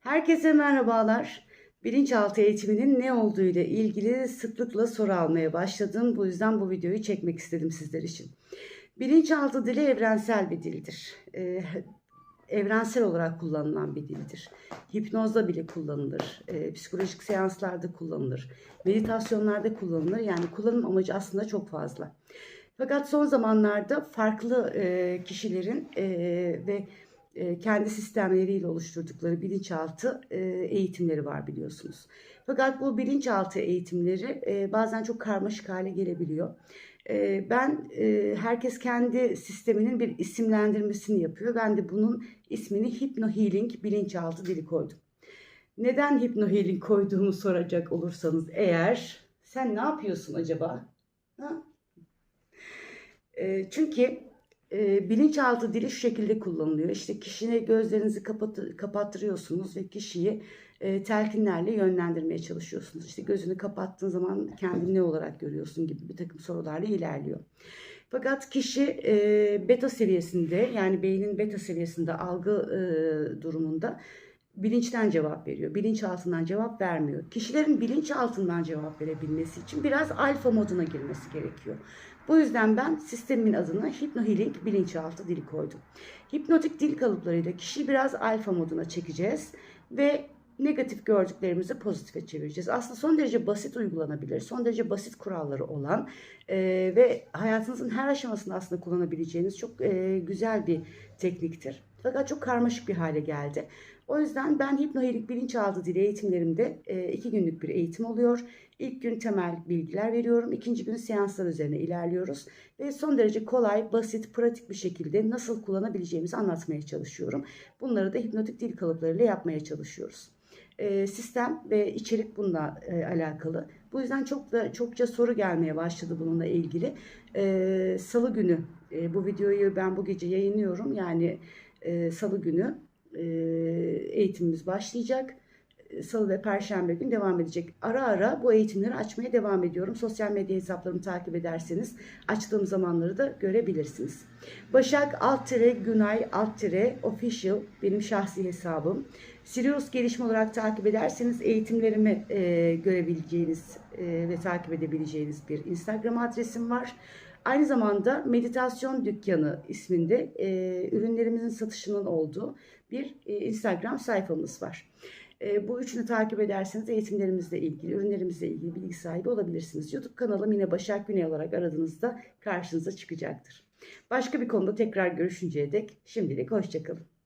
Herkese merhabalar. Bilinçaltı eğitiminin ne olduğu ile ilgili sıklıkla soru almaya başladım. Bu yüzden bu videoyu çekmek istedim sizler için. Bilinçaltı dili evrensel bir dildir. Ee, evrensel olarak kullanılan bir dildir. Hipnozda bile kullanılır. Ee, psikolojik seanslarda kullanılır. Meditasyonlarda kullanılır. Yani kullanım amacı aslında çok fazla. Fakat son zamanlarda farklı e, kişilerin e, ve e, kendi sistemleriyle oluşturdukları bilinçaltı e, eğitimleri var biliyorsunuz. Fakat bu bilinçaltı eğitimleri e, bazen çok karmaşık hale gelebiliyor. E, Ben e, herkes kendi sisteminin bir isimlendirmesini yapıyor. Ben de bunun ismini Hypno Healing bilinçaltı dili koydum. Neden Hypno Healing koyduğumu soracak olursanız eğer sen ne yapıyorsun acaba? Ha? E, Çünkü e, bilinçaltı dili şu şekilde kullanılıyor. İşte kişine gözlerinizi kapat kapattırıyorsunuz ve kişiyi e, telkinlerle yönlendirmeye çalışıyorsunuz. İşte gözünü kapattığın zaman kendini ne olarak görüyorsun gibi bir takım sorularla ilerliyor. Fakat kişi e, beta seviyesinde yani beynin beta seviyesinde algı e, durumunda bilinçten cevap veriyor. Bilinçaltından cevap vermiyor. Kişilerin bilinçaltından cevap verebilmesi için biraz alfa moduna girmesi gerekiyor. Bu yüzden ben sistemin adını Hypno Healing bilinçaltı dili koydum. Hipnotik dil kalıplarıyla kişiyi biraz alfa moduna çekeceğiz ve negatif gördüklerimizi pozitife çevireceğiz. Aslında son derece basit uygulanabilir, son derece basit kuralları olan e, ve hayatınızın her aşamasında aslında kullanabileceğiniz çok e, güzel bir tekniktir. Fakat çok karmaşık bir hale geldi. O yüzden ben hipnohelik bilinçaltı dili eğitimlerimde e, iki günlük bir eğitim oluyor. İlk gün temel bilgiler veriyorum. İkinci gün seanslar üzerine ilerliyoruz. Ve son derece kolay, basit, pratik bir şekilde nasıl kullanabileceğimizi anlatmaya çalışıyorum. Bunları da hipnotik dil kalıplarıyla yapmaya çalışıyoruz. E, sistem ve içerik bununla e, alakalı. Bu yüzden çok da çokça soru gelmeye başladı bununla ilgili. Salı günü bu videoyu ben bu gece yayınlıyorum. Yani Salı günü e, eğitimimiz başlayacak. E, Salı ve Perşembe gün devam edecek. Ara ara bu eğitimleri açmaya devam ediyorum. Sosyal medya hesaplarımı takip ederseniz açtığım zamanları da görebilirsiniz. Başak alt tire Günay alt tire official benim şahsi hesabım. Sirius gelişme olarak takip ederseniz eğitimlerimi e, görebileceğiniz e, ve takip edebileceğiniz bir Instagram adresim var. Aynı zamanda Meditasyon Dükkanı isminde e, ürünlerimizin satışının olduğu bir e, Instagram sayfamız var. E, bu üçünü takip ederseniz eğitimlerimizle ilgili, ürünlerimizle ilgili bilgi sahibi olabilirsiniz. YouTube kanalım yine Başak Güney olarak aradığınızda karşınıza çıkacaktır. Başka bir konuda tekrar görüşünceye dek şimdilik hoşçakalın.